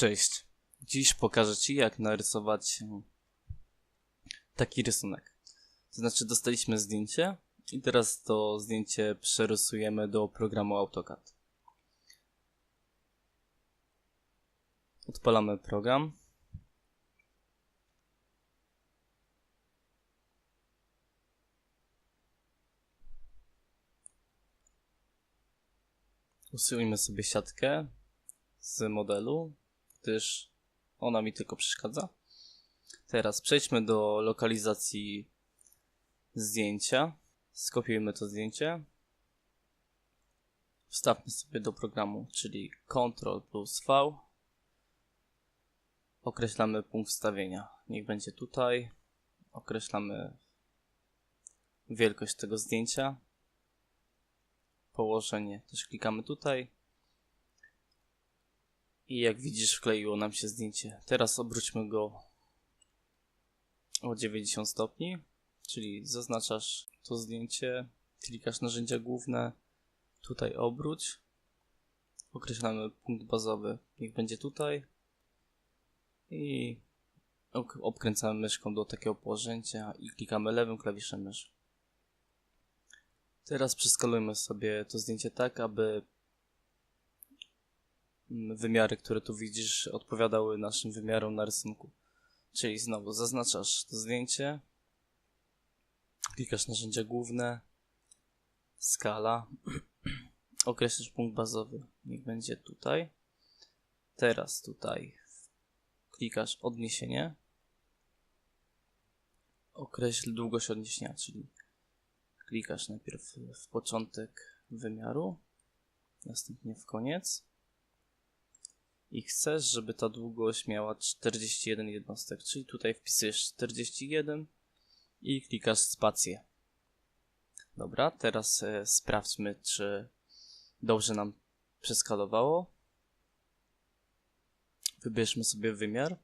Cześć. Dziś pokażę Ci, jak narysować taki rysunek. To znaczy, dostaliśmy zdjęcie i teraz to zdjęcie przerysujemy do programu AutoCAD. Odpalamy program. Usuńmy sobie siatkę z modelu, gdyż ona mi tylko przeszkadza. Teraz przejdźmy do lokalizacji zdjęcia. Skopiujmy to zdjęcie. Wstawmy sobie do programu, czyli Ctrl plus V. Określamy punkt wstawienia. Niech będzie tutaj. Określamy wielkość tego zdjęcia. Położenie też klikamy tutaj. I jak widzisz, wkleiło nam się zdjęcie. Teraz obróćmy go o 90 stopni, czyli zaznaczasz to zdjęcie, klikasz narzędzia główne, tutaj obróć, określamy punkt bazowy, niech będzie tutaj i obkręcamy myszką do takiego położenia i klikamy lewym klawiszem myszy. Teraz przeskalujmy sobie to zdjęcie tak, aby wymiary, które tu widzisz, odpowiadały naszym wymiarom na rysunku. Czyli znowu zaznaczasz to zdjęcie, klikasz narzędzia główne, skala, określisz punkt bazowy, niech będzie tutaj. Teraz tutaj klikasz odniesienie, określ długość odniesienia, czyli klikasz najpierw w początek wymiaru, następnie w koniec i chcesz, żeby ta długość miała 41 jednostek, czyli tutaj wpisujesz 41 i klikasz spację. Dobra, teraz e, sprawdźmy, czy dobrze nam przeskalowało. Wybierzmy sobie wymiar.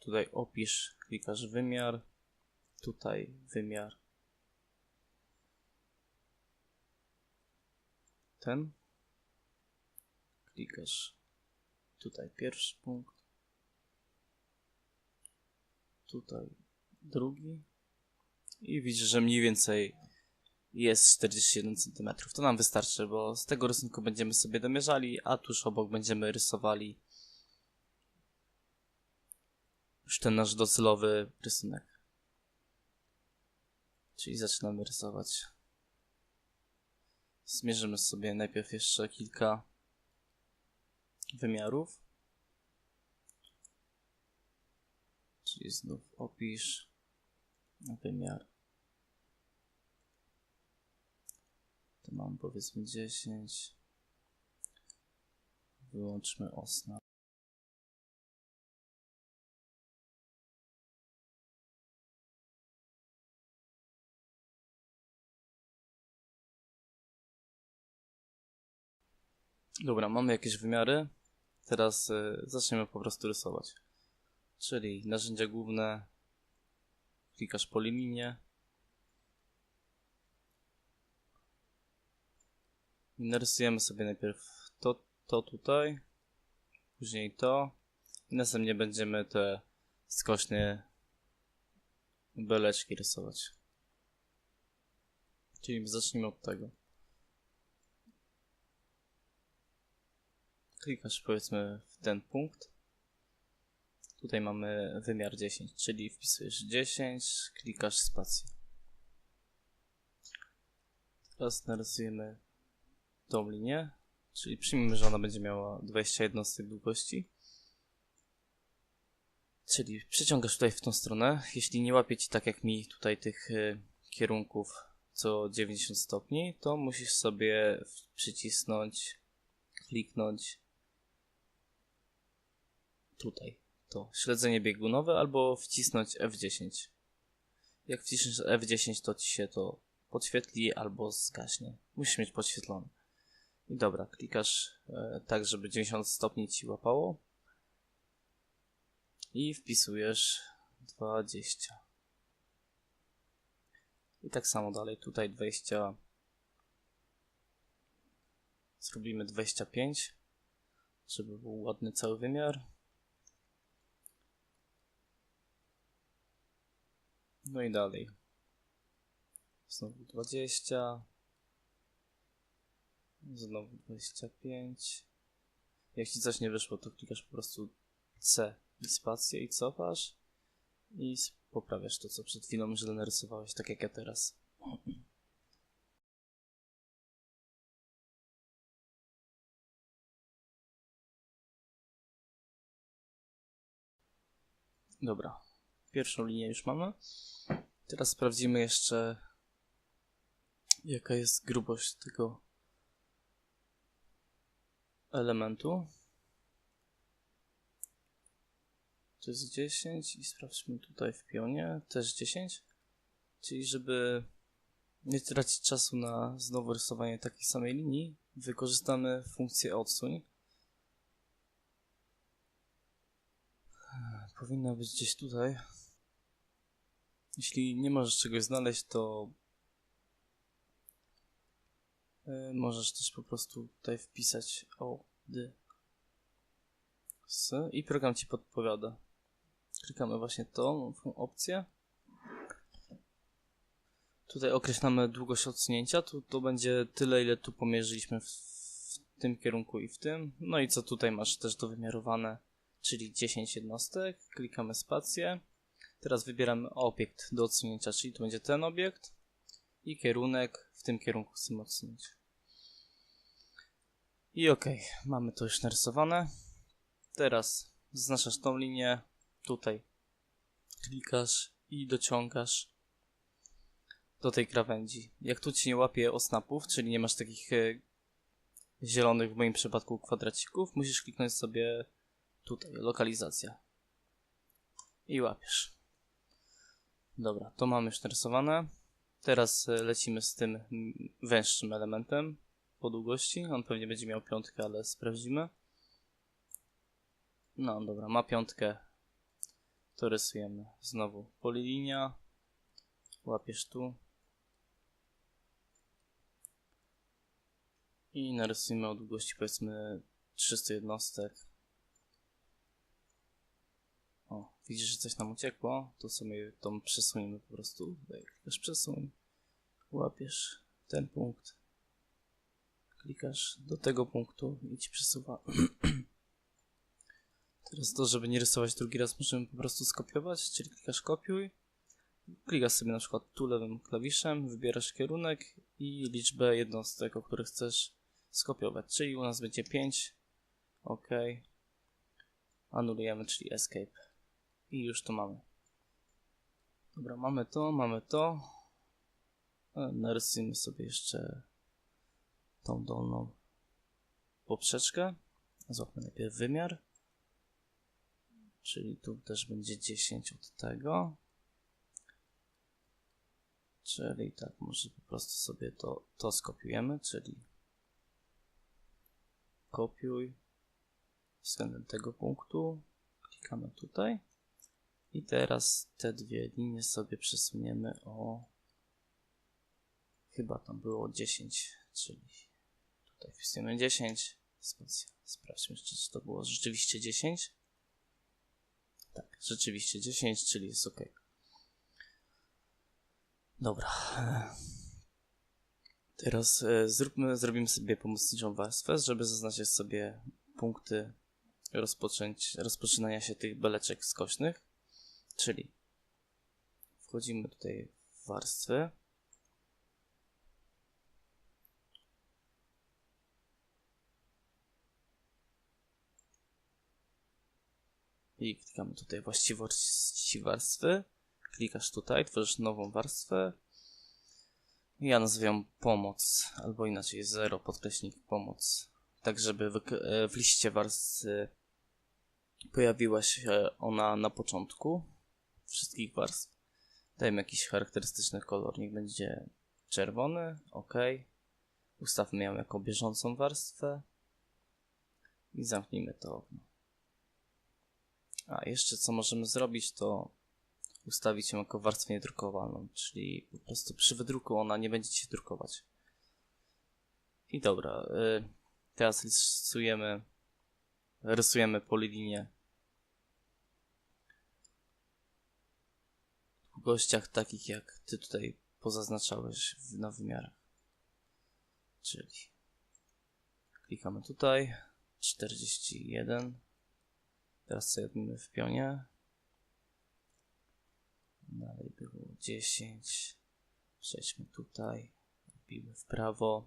Tutaj opisz, klikasz wymiar tutaj wymiar ten. Klikasz tutaj pierwszy punkt, tutaj drugi i widzisz, że mniej więcej jest 41 cm. To nam wystarczy, bo z tego rysunku będziemy sobie domierzali, a tuż obok będziemy rysowali już ten nasz docelowy rysunek. Czyli zaczynamy rysować. Zmierzymy sobie najpierw jeszcze kilka wymiarów. Czyli znów opisz wymiar. To mam powiedzmy 10. Wyłączmy osna. Dobra, mamy jakieś wymiary. Teraz y, zaczniemy po prostu rysować. Czyli narzędzia główne. Klikasz po lininie. I narysujemy sobie najpierw to, to tutaj. Później to. I następnie będziemy te skośne beleczki rysować. Czyli zacznijmy od tego. Klikasz powiedzmy w ten punkt. Tutaj mamy wymiar 10, czyli wpisujesz 10, klikasz spację. Teraz narysujemy tą linię, czyli przyjmijmy, że ona będzie miała 21 jednostek długości. Czyli przeciągasz tutaj w tą stronę. Jeśli nie łapie ci tak jak mi tutaj tych y, kierunków co 90 stopni, to musisz sobie przycisnąć, kliknąć tutaj to śledzenie biegunowe albo wcisnąć F10. Jak wciśniesz F10 to ci się to podświetli albo zgaśnie. Musisz mieć podświetlone. I dobra, klikasz e, tak, żeby 90 stopni ci łapało. I wpisujesz 20. I tak samo dalej, tutaj 20. Zrobimy 25, żeby był ładny cały wymiar. No i dalej. Znowu 20. Znowu 25. Jak ci coś nie wyszło, to klikasz po prostu C i spację i cofasz i poprawiasz to, co przed chwilą źle narysowałeś, tak jak ja teraz. Dobra, pierwszą linię już mamy. Teraz sprawdzimy jeszcze, jaka jest grubość tego elementu. To jest 10 i sprawdźmy tutaj w pionie też 10. Czyli żeby nie tracić czasu na znowu rysowanie takiej samej linii, wykorzystamy funkcję odsuń. Powinna być gdzieś tutaj. Jeśli nie możesz czegoś znaleźć, to y, możesz też po prostu tutaj wpisać o, d, s i program ci podpowiada. Klikamy właśnie tą opcję. Tutaj określamy długość odsunięcia. Tu to będzie tyle, ile tu pomierzyliśmy w, w tym kierunku i w tym. No i co tutaj masz też dowymiarowane, czyli 10 jednostek. Klikamy spację. Teraz wybieramy obiekt do odsunięcia, czyli to będzie ten obiekt i kierunek. W tym kierunku chcemy odsunąć. I ok, mamy to już narysowane. Teraz zaznaczasz tą linię, tutaj klikasz i dociągasz do tej krawędzi. Jak tu ci nie łapie osnapów, czyli nie masz takich e, zielonych w moim przypadku kwadracików, musisz kliknąć sobie tutaj, lokalizacja. I łapiesz. Dobra, to mamy już narysowane. Teraz e, lecimy z tym węższym elementem po długości. On pewnie będzie miał piątkę, ale sprawdzimy. No dobra, ma piątkę. To rysujemy znowu polilinia. Łapiesz tu. I narysujemy o długości powiedzmy 300 jednostek. O, widzisz, że coś nam uciekło? To sobie tą przesuniemy po prostu. Klikasz przesuń. Łapiesz ten punkt. Klikasz do tego punktu i ci przesuwa. Teraz to, żeby nie rysować drugi raz, możemy po prostu skopiować, czyli klikasz kopiuj. Klikasz sobie na przykład tu lewym klawiszem, wybierasz kierunek i liczbę jednostek, o których chcesz skopiować. Czyli u nas będzie 5. OK. Anulujemy, czyli escape. I już to mamy. Dobra, mamy to, mamy to. E, Narysujmy sobie jeszcze tą dolną poprzeczkę. Złapmy najpierw wymiar. Czyli tu też będzie 10 od tego. Czyli tak, może po prostu sobie to, to skopiujemy, czyli kopiuj względem tego punktu. Klikamy tutaj. I teraz te dwie linie sobie przesuniemy o chyba tam było 10, czyli tutaj wpisujemy 10. Spacja. Sprawdźmy jeszcze, czy to było rzeczywiście 10. Tak, rzeczywiście 10, czyli jest ok. Dobra. Teraz e, zróbmy, zrobimy sobie pomocniczą warstwę, żeby zaznaczyć sobie punkty rozpoczynania się tych beleczek skośnych. Czyli wchodzimy tutaj w warstwy. I klikamy tutaj właściwości warstwy. Klikasz tutaj, tworzysz nową warstwę. Ja nazywam ją pomoc, albo inaczej 0 podkreśnik pomoc. Tak, żeby wyk- e, w liście warstwy pojawiła się ona na początku wszystkich warstw. Dajmy jakiś charakterystyczny kolor, niech będzie czerwony, ok. Ustawmy ją jako bieżącą warstwę i zamknijmy to okno. A jeszcze co możemy zrobić, to ustawić ją jako warstwę niedrukowaną, czyli po prostu przy wydruku ona nie będzie się drukować. I dobra, y, teraz rysujemy, rysujemy polilinię w długościach takich jak ty tutaj pozaznaczałeś w- na wymiarach. Czyli klikamy tutaj 41. Teraz sobie w pionie. Dalej było 10. Przejdźmy tutaj. Robimy w prawo.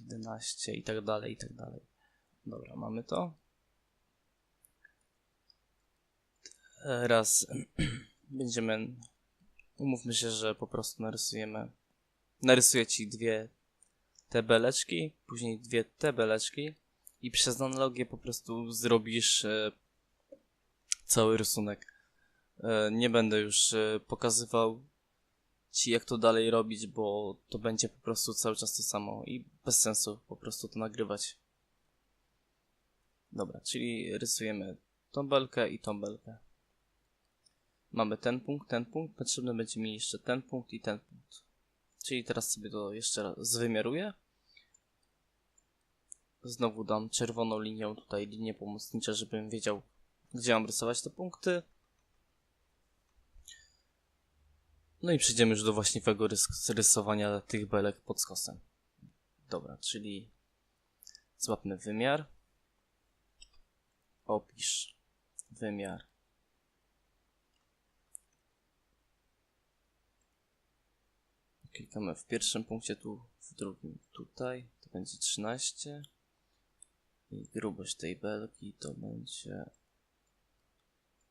11 i tak dalej, i tak dalej. Dobra, mamy to. Teraz będziemy. Umówmy się, że po prostu narysujemy. Narysuję ci dwie te beleczki, później dwie te beleczki i przez analogię po prostu zrobisz e, cały rysunek. E, nie będę już e, pokazywał ci jak to dalej robić, bo to będzie po prostu cały czas to samo i bez sensu po prostu to nagrywać. Dobra, czyli rysujemy tą belkę i tą belkę. Mamy ten punkt, ten punkt, potrzebny będzie mi jeszcze ten punkt i ten punkt. Czyli teraz sobie to jeszcze raz zwymiaruję. Znowu dam czerwoną linią tutaj linię pomocnicze, żebym wiedział, gdzie mam rysować te punkty. No i przejdziemy już do właściwego rys rysowania tych belek pod skosem. Dobra, czyli złapmy wymiar. Opisz wymiar. Klikamy w pierwszym punkcie tu, w drugim tutaj. To będzie 13. I grubość tej belki to będzie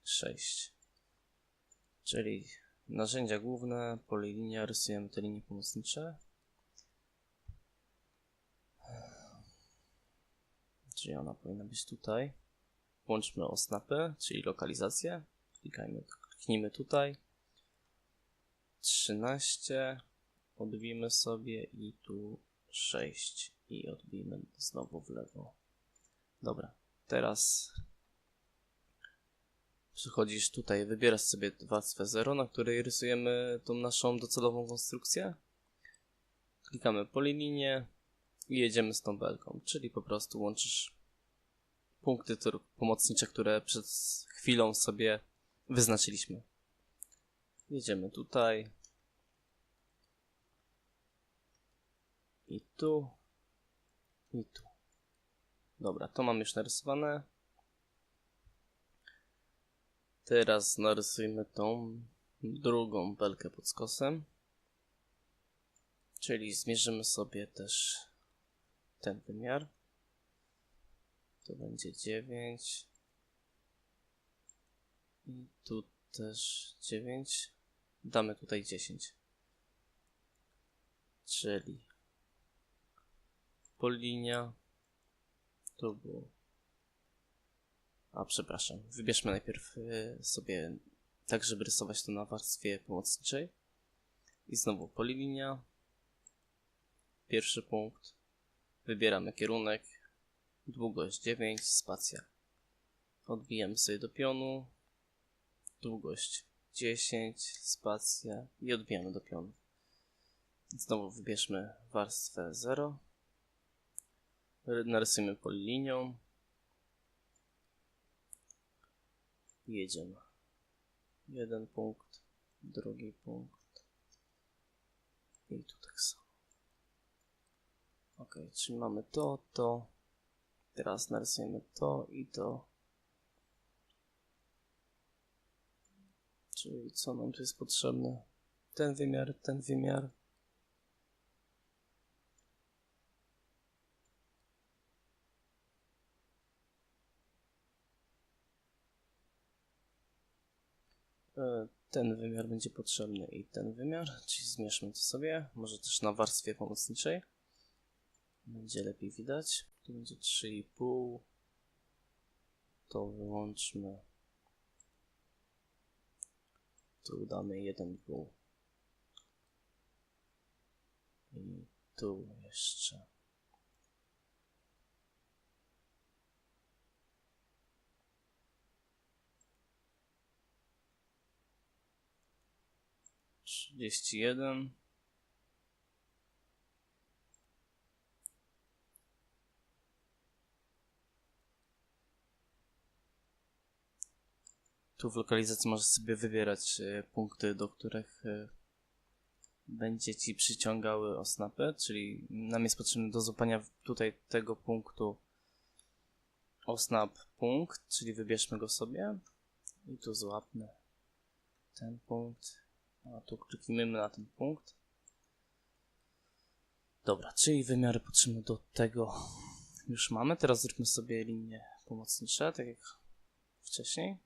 6. Czyli narzędzia główne, polilinia, rysujemy te linie pomocnicze. Czyli ona powinna być tutaj. Włączmy osnapy, czyli lokalizację. Klikajmy, kliknijmy tutaj. 13. Odbijmy sobie i tu 6. I odbijmy znowu w lewo. Dobra, teraz przychodzisz tutaj, wybierasz sobie warstwę 0, na której rysujemy tą naszą docelową konstrukcję. Klikamy polilinię i jedziemy z tą belką, czyli po prostu łączysz punkty pomocnicze, które przed chwilą sobie wyznaczyliśmy. Jedziemy tutaj. I tu. I tu. Dobra, to mam już narysowane. Teraz narysujmy tą drugą belkę pod skosem. Czyli zmierzymy sobie też ten wymiar. To będzie 9. I tu też 9. Damy tutaj 10. Czyli polinia. Tu było. A przepraszam. Wybierzmy najpierw y, sobie tak, żeby rysować to na warstwie pomocniczej. I znowu polilinia. Pierwszy punkt. Wybieramy kierunek. Długość 9, spacja. Odbijamy sobie do pionu. Długość 10, spacja i odbijamy do pionu. Znowu wybierzmy warstwę 0. Narysujmy polilinią. Jedziemy. Jeden punkt, drugi punkt. I tu tak samo. Ok, czyli mamy to, to. Teraz narysujemy to i to. Czyli co nam tu jest potrzebne? Ten wymiar, ten wymiar. Ten wymiar będzie potrzebny i ten wymiar, czyli zmierzmy to sobie, może też na warstwie pomocniczej. Będzie lepiej widać. Tu będzie 3,5. To wyłączmy. Tu damy 1,5. I tu jeszcze. 31. Tu w lokalizacji możesz sobie wybierać e, punkty, do których e, będzie ci przyciągały osnapy, czyli nam jest potrzebny do złapania tutaj tego punktu osnap punkt, czyli wybierzmy go sobie i tu złapmy ten punkt, a tu kliknijmy na ten punkt. Dobra, czyli wymiary potrzebne do tego już mamy. Teraz zróbmy sobie linie pomocnicze, tak jak wcześniej.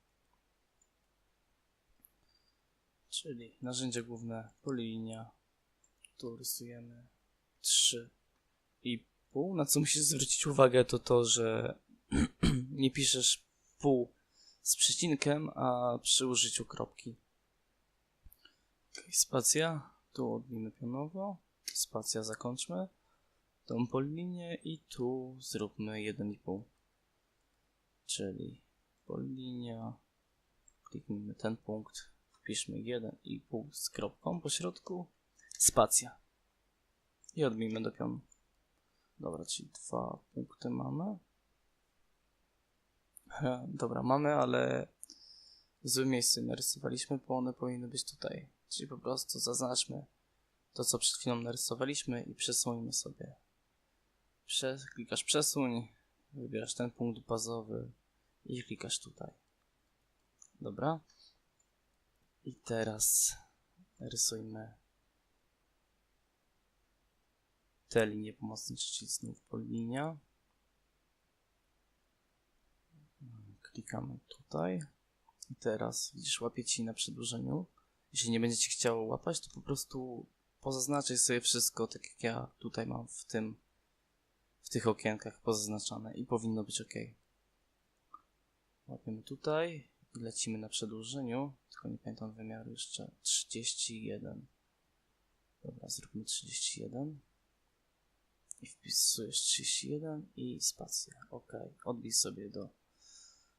Czyli narzędzie główne, polinia. Tu rysujemy 3 i pół. Na co musisz zwrócić uwagę to to, że nie piszesz pół z przecinkiem, a przy użyciu kropki. Spacja. Tu odbijmy pionowo. Spacja zakończmy. Tą polinię i tu zróbmy 1,5. Czyli polinia. Kliknijmy ten punkt. Wpiszmy 1,5 z kropką po środku. Spacja. I odbijmy do pionu. Dobra, czyli dwa punkty mamy. Dobra, mamy, ale w złym miejscu narysowaliśmy, bo one powinny być tutaj. Czyli po prostu zaznaczmy to, co przed chwilą narysowaliśmy i przesuńmy sobie. Prze klikasz przesuń, wybierasz ten punkt bazowy i klikasz tutaj. Dobra. I teraz rysujmy te linie pomocnicze, czyli znów polinia. Klikamy tutaj. I teraz widzisz, łapie ci na przedłużeniu. Jeśli nie będzie ci chciało łapać, to po prostu pozaznaczaj sobie wszystko, tak jak ja tutaj mam w tym, w tych okienkach pozaznaczane i powinno być ok. Łapiemy tutaj i lecimy na przedłużeniu, tylko nie pamiętam wymiaru jeszcze, 31. Dobra, zróbmy 31. I wpisujesz 31 i spacja. Ok, odbij sobie do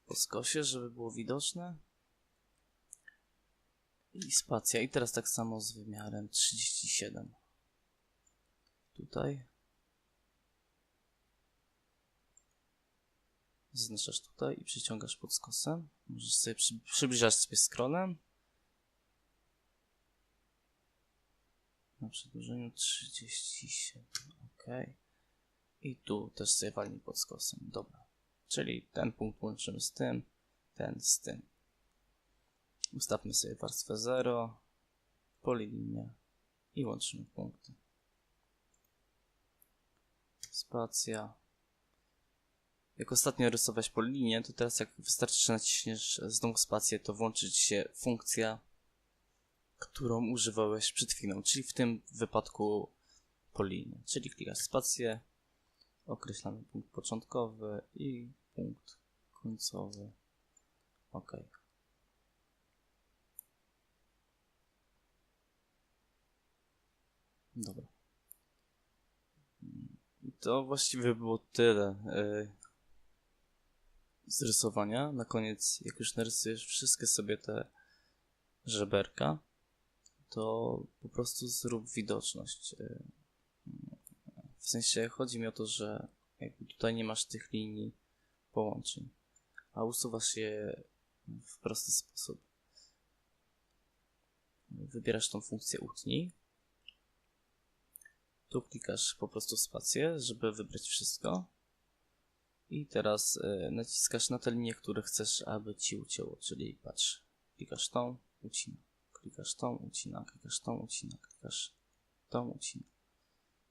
podskosie, żeby było widoczne. I spacja. I teraz tak samo z wymiarem 37. Tutaj. Zaznaczasz tutaj i przyciągasz pod skosem. Możesz sobie przy, przybliżać sobie scrollem. Na przedłużeniu 37. Ok. I tu też sobie walnij pod skosem. Dobra. Czyli ten punkt łączymy z tym, ten z tym. Ustawmy sobie warstwę 0, polilinia i łączymy punkty. Spacja. Jak ostatnio rysować polinię, to teraz jak wystarczy, że naciśniesz znowu spację, to włączy ci się funkcja, którą używałeś przed chwilą, czyli w tym wypadku polinię. Czyli klikasz spację, określamy punkt początkowy i punkt końcowy. OK. Dobra. To właściwie było tyle yy, z rysowania. Na koniec, jak już narysujesz wszystkie sobie te żeberka, to po prostu zrób widoczność. Yy, w sensie chodzi mi o to, że jakby tutaj nie masz tych linii połączeń, a usuwasz je w prosty sposób. Wybierasz tą funkcję utnij. Tu klikasz po prostu spację, żeby wybrać wszystko. I teraz y, naciskasz na te linie, które chcesz, aby ci ucięło, czyli patrz, klikasz tą, ucina, klikasz tą, ucina, klikasz tą, ucina, klikasz tą, ucina.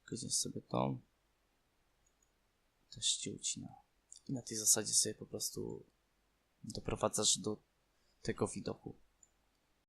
Klikniesz sobie tą, też ci ucina. I na tej zasadzie sobie po prostu doprowadzasz do tego widoku.